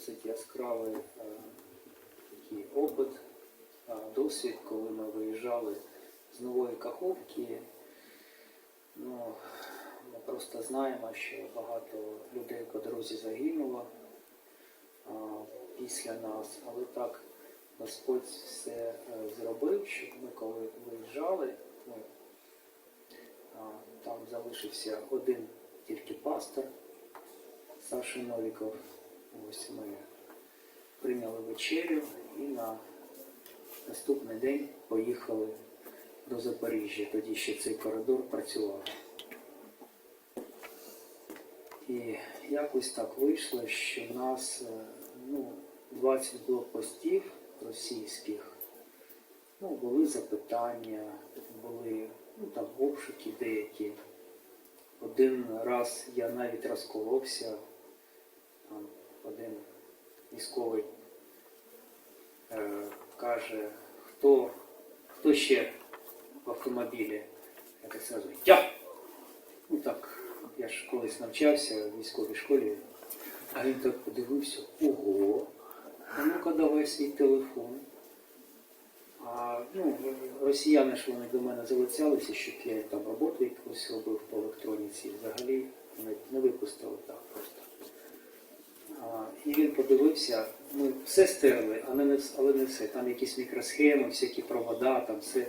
досить яскравий е, такий опит, е, досвід, коли ми виїжджали з нової Каховки. Ну, ми просто знаємо, що багато людей по дорозі загинуло а, після нас, але так Господь все е, зробив, щоб ми коли виїжджали, ми, а, там залишився один тільки пастор Саша Новіков. Ось ми прийняли вечерю і на наступний день поїхали до Запоріжжя. Тоді ще цей коридор працював. І якось так вийшло, що в нас е, ну, 20 блокпостів російських. Ну, були запитання, були ну, там обшуки деякі. Один раз я навіть розколовся, один військовий е, каже, хто, хто ще в автомобілі? Я так сразу, я! Ну так, я ж колись навчався в військовій школі, а він так подивився, ого, а ну-ка давай свій телефон. А ну, росіяни ж вони до мене залицялися, щоб я там роботу якусь робив по електроніці. Взагалі не, випустили так просто. І він подивився, ми все стерли, але не, але не все. Там якісь мікросхеми, всякі провода, там все.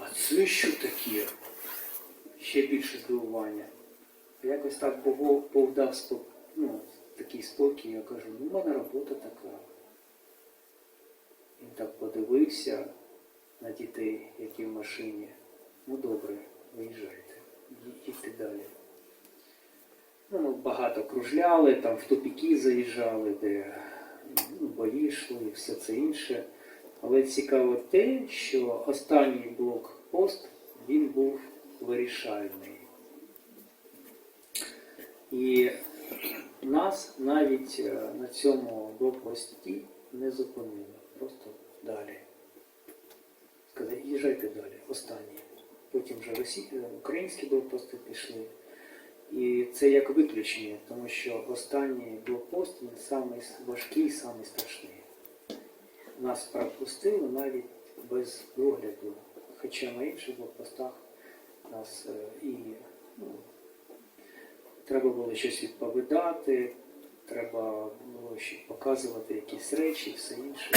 А це що таке? Ще більше здивування. Якось так Бог, Бог дав спок... ну, такий спокій, я кажу, ну в мене робота така. Він так подивився на дітей, які в машині. Ну добре, виїжджайте, їдьте далі. Ну, ми багато кружляли, там в тупіки заїжджали, де ну, бої йшли і все це інше. Але цікаво те, що останній блокпост він був вирішальний. І нас навіть е, на цьому блокпості не зупинили. Просто далі. Сказали, їжджайте далі, останні. Потім вже росі... е, українські блокпости пішли. І це як виключення, тому що останній блокпост він самий важкий, самий страшний. Нас пропустили навіть без догляду. Хоча на інших блокпостах нас е, і ну, треба було щось відповідати, треба було ще показувати якісь речі, все інше.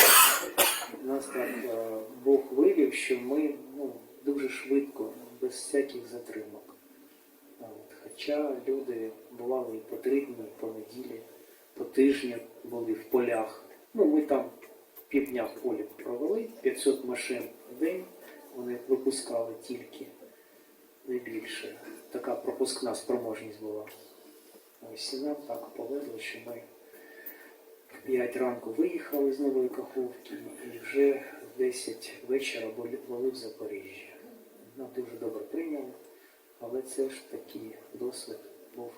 Нас так е, Бог вивів, що ми ну, дуже швидко, без всяких затримок. Хоча люди бували і по три дні, і по неділі, по тижню були в полях. Ну, ми там півдня в полі провели, 500 машин в день вони випускали тільки не більше. Така пропускна спроможність була. Ось і нам так повезло, що ми в 5 ранку виїхали з Нової Каховки і вже в 10 вечора були в Запоріжжі. Нам дуже добре прийняли, але це ж такий досвід був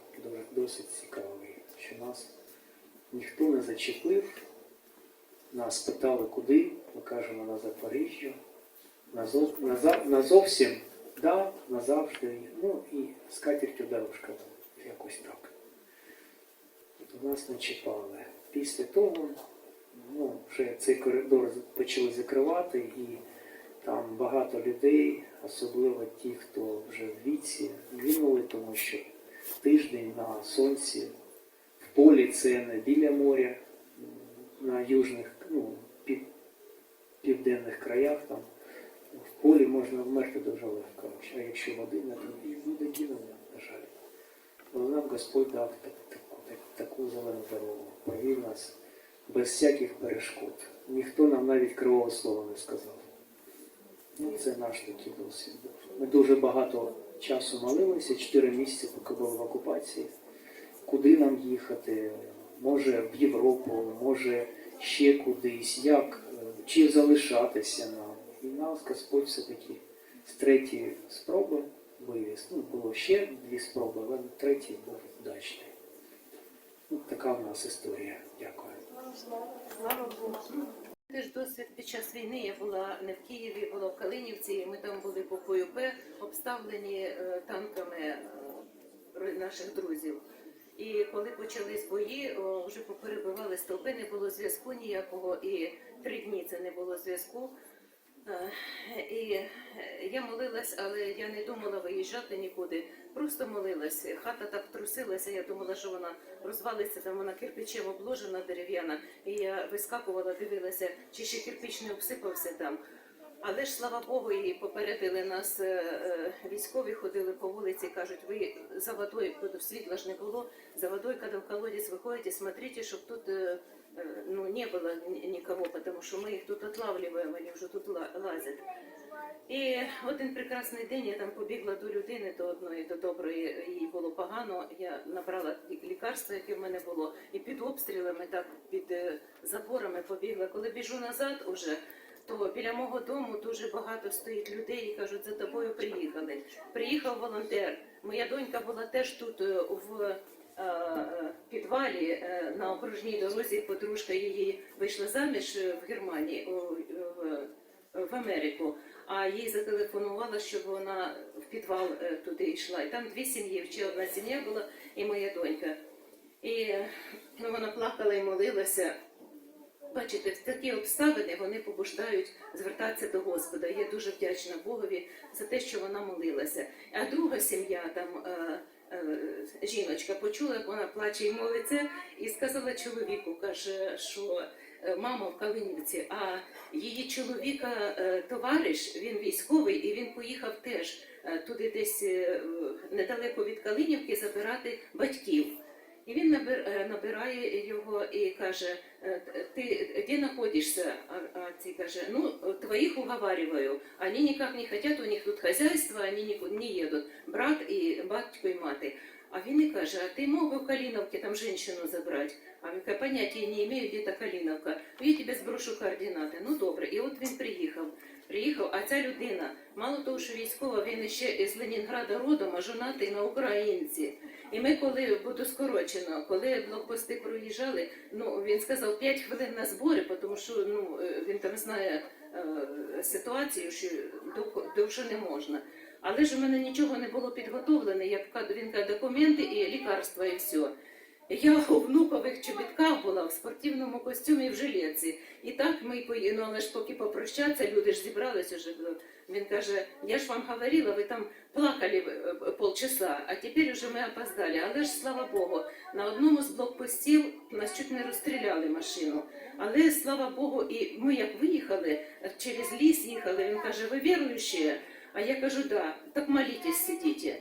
досить цікавий, що нас ніхто не зачепив, нас питали куди, ми кажемо на Запоріжжя, назов, наза- назовсім, да, назавжди, ну і з катертю дорожка, якось так. Нас не чіпали. Після того ну, вже цей коридор почали закривати, і там багато людей, особливо ті, хто вже в віці, гинули, тому що тиждень на сонці, в полі це не біля моря, на южних, ну, пів, південних краях там. В полі можна вмерти дуже легко, а якщо води не то і буде гинули, на жаль. Але нам Господь дав так- таку, так- таку зелену дорогу, провів нас без всяких перешкод. Ніхто нам навіть кривого слова не сказав. Ну, це наш такий досвід. Ми дуже багато часу молилися, 4 місяці, поки були в окупації. Куди нам їхати? Може в Європу, може ще кудись, як, чи залишатися нам. І нас Господь все-таки з третьої спроби вивіз. Ну, було ще дві спроби, але третій був вдачний. Ну, така в нас історія. Дякую. Слава Богу. Теж досвід під час війни я була не в Києві, була в Калинівці, і ми там були по ПОП, обставлені е, танками е, наших друзів. І коли почались бої, вже поперебивали стовпи, не було зв'язку ніякого, і три дні це не було зв'язку. Е, І е, я молилась, але я не думала виїжджати нікуди. Просто молилась. Хата так трусилася, я думала, що вона розвалиться, там вона кирпичем обложена дерев'яна. І я вискакувала, дивилася, чи ще кирпич не обсипався там. Але ж слава Богу, і попередили нас е, військові, ходили по вулиці, кажуть, ви за водою, світла ж не було, за водою, коли в колодязь виходите, смотрите, щоб тут ну, не було ні- нікого, тому що ми їх тут отлавлюємо, вони вже тут ла- лазять. І один прекрасний день я там побігла до людини, до одної, до доброї, їй було погано. Я набрала лі- лікарство, яке в мене було, і під обстрілами, так під е, заборами побігла. Коли біжу назад уже, то біля мого дому дуже багато стоїть людей і кажуть, за тобою приїхали. Приїхав волонтер. Моя донька була теж тут е, в е, е, підвалі е, на окружній дорозі. Подружка її вийшла заміж е, в Германії в, Америку. А їй зателефонувала, щоб вона в підвал е, туди йшла. І там дві сім'ї, ще одна сім'я була і моя донька. І е, ну, вона плакала і молилася. Бачите, в такі обставини вони побуждають звертатися до Господа. Я дуже вдячна Богові за те, що вона молилася. А друга сім'я, там е, е, жіночка, почула, як вона плаче і молиться, і сказала чоловіку, каже, що е, мама в Калинівці, а її чоловіка е, товариш, він військовий, і він поїхав теж е, туди десь е, недалеко від Калинівки забирати батьків. І він е, набирає його і каже: е, ти де знаходишся? А, ці каже, ну твоїх уговариваю. Они никак не хотят, у них тут хозяйство, они никуда не едут. Брат і батько і мати. А він і каже, а ти мог би в Каліновці там женщину забрати? А він каже, поняття не маю, де та Каліновка. Ну, я тебе зброшу координати. Ну добре. І от він приїхав. Приїхав, а ця людина, мало того, що військова, він ще з Ленінграда родом, а жонатий на українці. І ми, коли буду скорочено, коли блокпости проїжджали, ну він сказав 5 хвилин на збори, тому що ну е, він там знає е, ситуацію, що дов- довше не можна. Але ж у мене нічого не було підготовлене. Я він каже, документи і лікарства, і все. Я у внукових чобітках була в спортивному костюмі в жилетці. І так ми й ну, але ж поки попрощатися, люди ж зібрались уже. Він каже, я ж вам говорила, ви там плакали е, полчаса, а тепер уже ми опоздали. Але ж слава Богу, на одному з блокпостів нас чуть не розстріляли машину. Але слава Богу, і ми як виїхали, через ліс їхали, він каже, ви віруючі? А я кажу, да, так молитесь, сидите.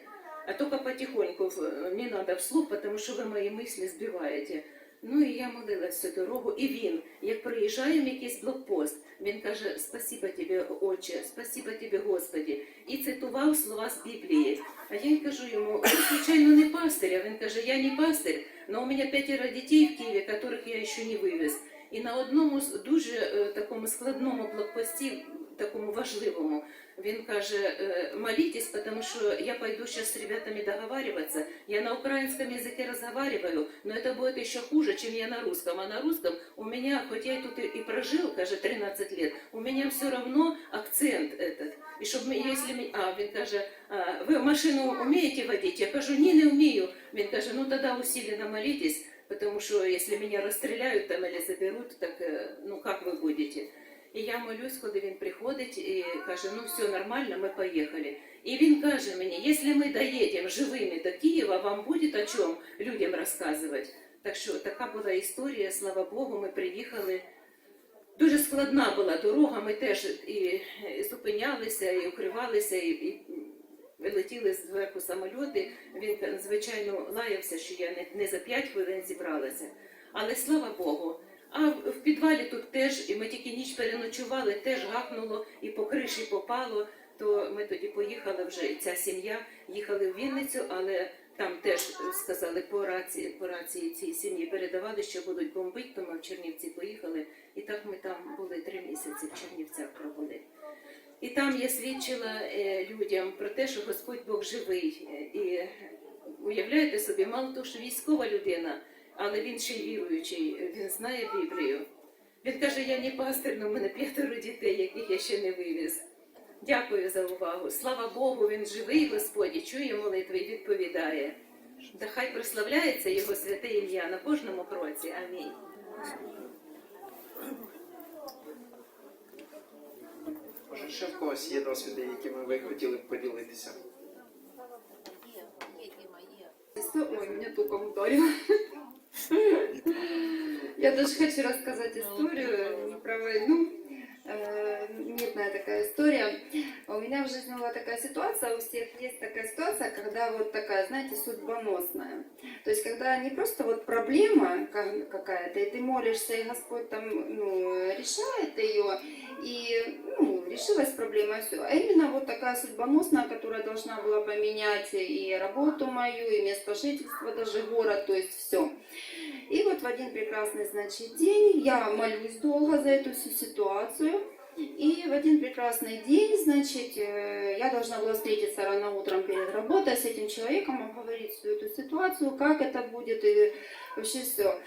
А только потихоньку, в- не надо вслух, потому що ви мої мислі збиваєте. Ну і я молилась всю дорогу, і він, як приїжджає в якийсь блокпост, він каже: Спасибо тобі, Отче, спасибо тобі, Господі, і цитував слова з Біблії. А я й кажу йому, ви, звичайно, не пастир. А він каже, я не пастир, але у мене п'ятеро дітей в Києві, яких я ще не вивез. І на одному дуже е, такому складному блокпості, такому важливому, він каже, э, молитесь, потому что я пойду сейчас с ребятами договариваться. Я на украинском языке разговариваю, но это будет еще хуже, чем я на русском. А на русском у меня, хоть я тут и, и прожил, каже, 13 лет, у меня все равно акцент этот. И щоб ми, если ми, а він каже, а, ви машину умеете водить? Я кажу, ні, не вмію. Він каже, ну тогда усиленно молитесь, потому что если меня расстреляют там или заберут, так э, ну как вы будете? І я молюсь, коли він приходить і каже, ну все нормально, ми поїхали. І він каже мені, якщо ми доїдемо живими до Києва, вам буде о чому людям розказувати. Так що така була історія, слава Богу, ми приїхали. Дуже складна була дорога, ми теж і, і зупинялися, і укривалися, і, і летіли зверху самольоти. Він, звичайно, лаявся, що я не, не за 5 хвилин зібралася. Але слава Богу. А в підвалі тут теж, і ми тільки ніч переночували, теж гахнуло і по криші попало. То ми тоді поїхали вже, і ця сім'я їхали в Вінницю, але там теж сказали по рації, по рації цій сім'ї передавали, що будуть бомбити, то ми в Чернівці поїхали. І так ми там були три місяці в Чернівцях пробули. І там я свідчила е, людям про те, що Господь Бог живий. Е, І уявляєте собі, мало того, що військова людина, але він ще й віруючий, він знає Біблію. Він каже, я не пастир, але в мене п'ятеро дітей, яких я ще не вивіз. Дякую за увагу. Слава Богу, він живий, Господь, і чує молитви і відповідає. Да хай прославляється його святе ім'я на кожному кроці. Амінь. Може, ще в когось є досвіди, якими ви хотіли б поділитися? Ой, меня током ударило. Я даже хочу рассказать историю не про войну. Э, Мирная такая история. У меня в жизни была такая ситуация, у всех есть такая ситуация, когда вот такая, знаете, судьбоносная. То есть, когда не просто вот проблема ка- какая-то, и ты молишься, и Господь там ну, решает ее, и ну, решилась проблема, и все. А именно вот такая судьбоносная, которая должна была поменять и работу мою, и место жительства, даже город, то есть все. И вот в один прекрасный, значит, день я молюсь долго за эту всю ситуацию. И в один прекрасный день, значит, э, я должна была встретиться рано утром перед работой с этим человеком, обговорить всю эту ситуацию, как это будет и вообще все.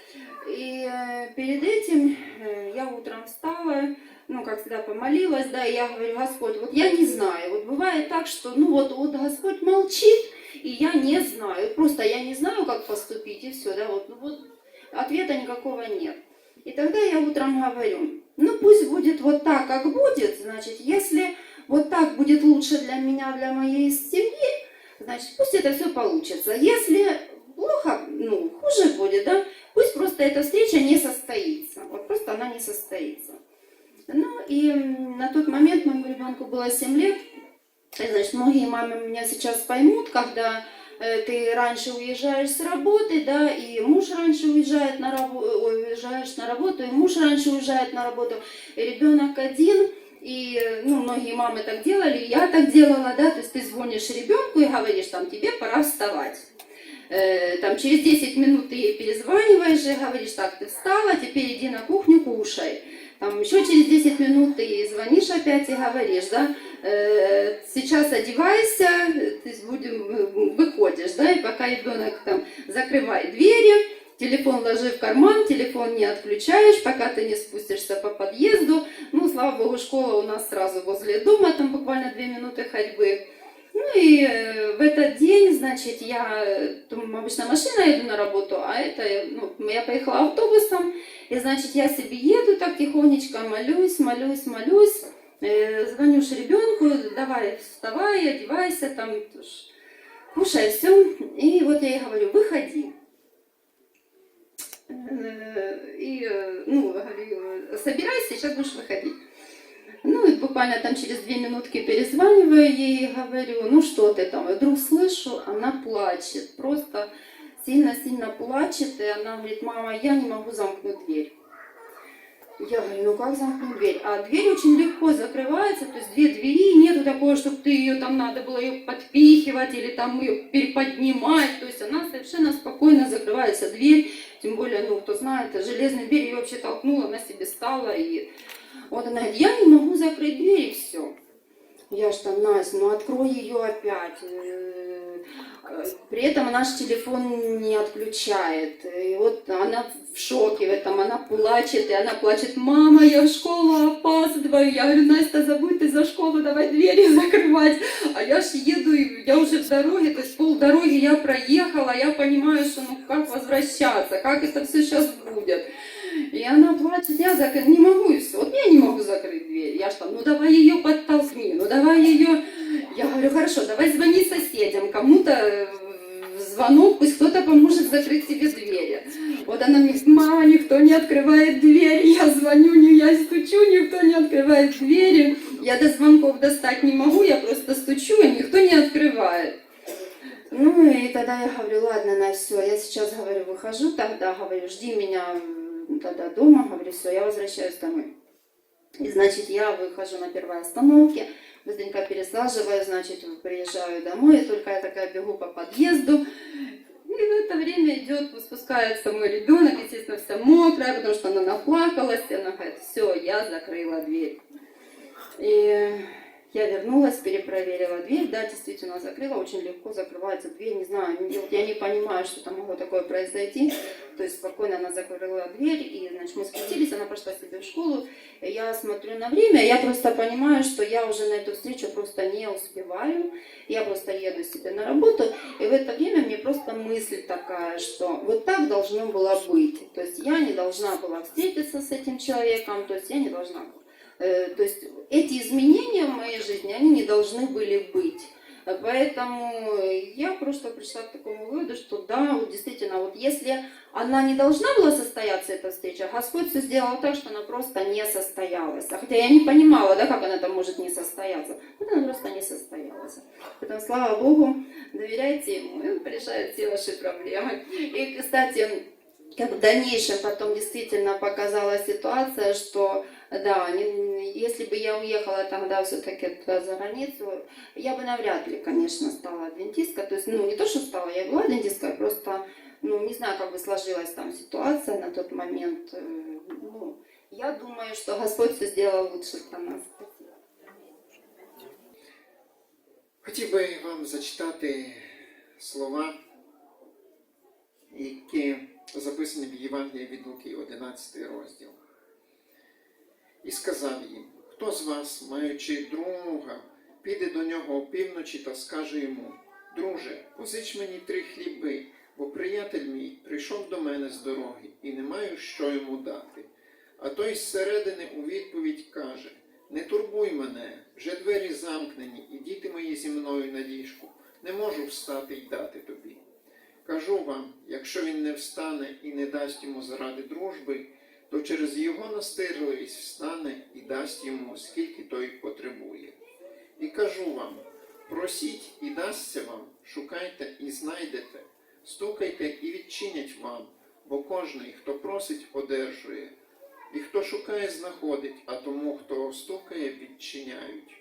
И э, перед этим э, я утром встала, ну, как всегда, помолилась, да, и я говорю, Господь, вот я не знаю, вот бывает так, что, ну, вот, вот Господь молчит, и я не знаю, просто я не знаю, как поступить, и все, да, вот, ну, вот, ответа никакого нет. И тогда я утром говорю, ну, пусть будет вот так, как будет, значит, если вот так будет лучше для меня, для моей семьи, значит, пусть это все получится. Если плохо, ну, хуже будет, да, пусть просто эта встреча не состоится, вот просто она не состоится. Ну и на тот момент моему ребенку было 7 лет. И, значит, многие мамы меня сейчас поймут, когда ты раньше уезжаешь с работы, да, и муж раньше уезжает на работу, уезжаешь на работу, и муж раньше уезжает на работу, ребенок один, и, ну, многие мамы так делали, я так делала, да, то есть ты звонишь ребенку и говоришь, там, тебе пора вставать. Э, там через 10 минут ты перезваниваешь и говоришь, так, ты встала, теперь иди на кухню, кушай. Там еще через 10 минут ты звонишь опять и говоришь, да, сейчас одевайся, ты будем, э, выходишь, да, и пока ребенок там закрывай двери, телефон ложи в карман, телефон не отключаешь, пока ты не спустишься по подъезду. Ну, слава богу, школа у нас сразу возле дома, там буквально две минуты ходьбы. Ну и э, в этот день, значит, я, э, там обычно машина еду на работу, а это, э, ну, я поехала автобусом, и, значит, я себе еду так тихонечко, молюсь, молюсь, молюсь, э, звоню ж ребенку, давай, вставай, одевайся, там, ж, кушай, все. И вот я ей говорю, выходи. Э, И, э, ну, говорю, собирайся, сейчас будешь выходить. Ну, и буквально там через две минутки перезваниваю ей и говорю, ну что ты там? И вдруг слышу, она плачет, просто сильно-сильно плачет, и она говорит, мама, я не могу замкнуть дверь. Я говорю, ну как замкнуть дверь? А дверь очень легко закрывается, то есть две двери, нету такого, чтобы ты ее там надо было ее подпихивать или там ее переподнимать, то есть она совершенно спокойно закрывается дверь, тем более, ну кто знает, железная дверь ее вообще толкнула, она себе стала и вот она говорит, я не могу закрыть дверь и все. Я там, Настя, ну открой ее опять. При этом наш телефон не отключает. И вот она в шоке в этом, она плачет, и она плачет, мама, я в школу опаздываю. Я говорю, Настя, забудь ты за школу, давай двери закрывать. А я ж еду, я уже в дороге, то есть полдороги я проехала, я понимаю, что ну как возвращаться, как это все сейчас будет. И она плачет, я закрыть не могу, и все. Вот я не могу закрыть дверь. Я там, ну давай ее подтолкни, ну давай ее. Я говорю, хорошо, давай звони соседям, кому-то э, звонок, пусть кто-то поможет закрыть тебе двери. Вот она мне мама, никто не открывает дверь. Я звоню, не я стучу, никто не открывает двери. Я до звонков достать не могу, я просто стучу, и никто не открывает. Ну и тогда я говорю, ладно, на все, я сейчас говорю, выхожу тогда, говорю, жди меня тогда дома, говорю, все, я возвращаюсь домой. И значит, я выхожу на первой остановке, быстренько пересаживаю, значит, приезжаю домой, и только я такая бегу по подъезду. И в это время идет, спускается мой ребенок, естественно, вся мокрая, потому что она наплакалась, и она говорит, все, я закрыла дверь. И Я вернулась, перепроверила дверь, да, действительно закрыла, очень легко закрывается дверь, не знаю, я не понимаю, что там могло такое произойти, то есть спокойно она закрыла дверь, и, значит, мы спустились, она пошла себе в школу, я смотрю на время, я просто понимаю, что я уже на эту встречу просто не успеваю, я просто еду себе на работу, и в это время мне просто мысль такая, что вот так должно было быть, то есть я не должна была встретиться с этим человеком, то есть я не должна Э, То есть эти изменения в моей жизни, они не должны были быть. Поэтому я просто пришла к такому выводу, что да, вот действительно, вот если она не должна была состояться, эта встреча, Господь все сделал так, что она просто не состоялась. А хотя я не понимала, да, как она там может не состояться. Вот она просто не состоялась. Поэтому, слава Богу, доверяйте Ему, и Он решает все ваши проблемы. И, кстати, как в дальнейшем потом действительно показала ситуация, что да, не- если бы я уехала тогда все-таки туда за границу, я бы навряд ли, конечно, стала адвентисткой. То есть, ну, не то, что стала, я была адвентисткой, просто, ну, не знаю, как бы сложилась там ситуация на тот момент. Э, Ну, я думаю, что Господь все сделал лучше для нас. Спасибо. Хотів би вам зачитати слова, які записані в Євангелії від Луки, 11 розділ. І сказав їм, хто з вас, маючи друга, піде до нього опівночі та скаже йому, друже, позич мені три хліби, бо приятель мій прийшов до мене з дороги і не маю що йому дати. А той зсередини у відповідь каже, не турбуй мене, вже двері замкнені, і діти мої зі мною на ліжку. Не можу встати й дати тобі. Кажу вам, якщо він не встане і не дасть йому заради дружби, то через його настирливість встане і дасть йому, скільки той потребує. І кажу вам, просіть і дасться вам, шукайте і знайдете, стукайте і відчинять вам, бо кожний, хто просить, одержує, і хто шукає, знаходить, а тому, хто стукає, відчиняють.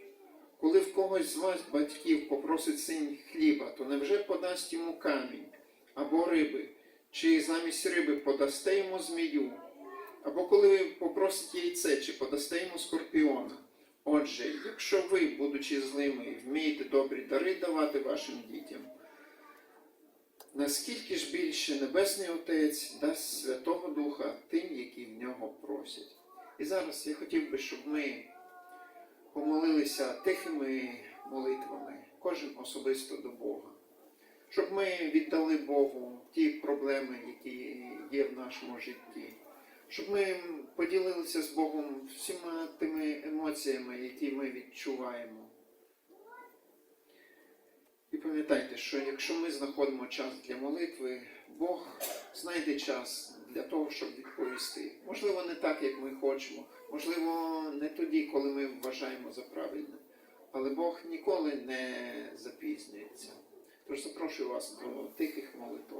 Коли в когось з вас, батьків, попросить син хліба, то невже подасть йому камінь або риби, чи замість риби подасте йому змію? Або коли ви попросите яйце, чи подасте йому скорпіона? Отже, якщо ви, будучи злими, вмієте добрі дари давати вашим дітям, наскільки ж більше Небесний Отець дасть Святого Духа тим, які в нього просять. І зараз я хотів би, щоб ми помолилися тихими молитвами, кожен особисто до Бога, щоб ми віддали Богу ті проблеми, які є в нашому житті, щоб ми поділилися з Богом всіма тими емоціями, які ми відчуваємо. І пам'ятайте, що якщо ми знаходимо час для молитви, Бог знайде час для того, щоб відповісти. Можливо, не так, як ми хочемо, можливо, не тоді, коли ми вважаємо за правильне. Але Бог ніколи не запізнюється. Тож запрошую вас до тихих молитв.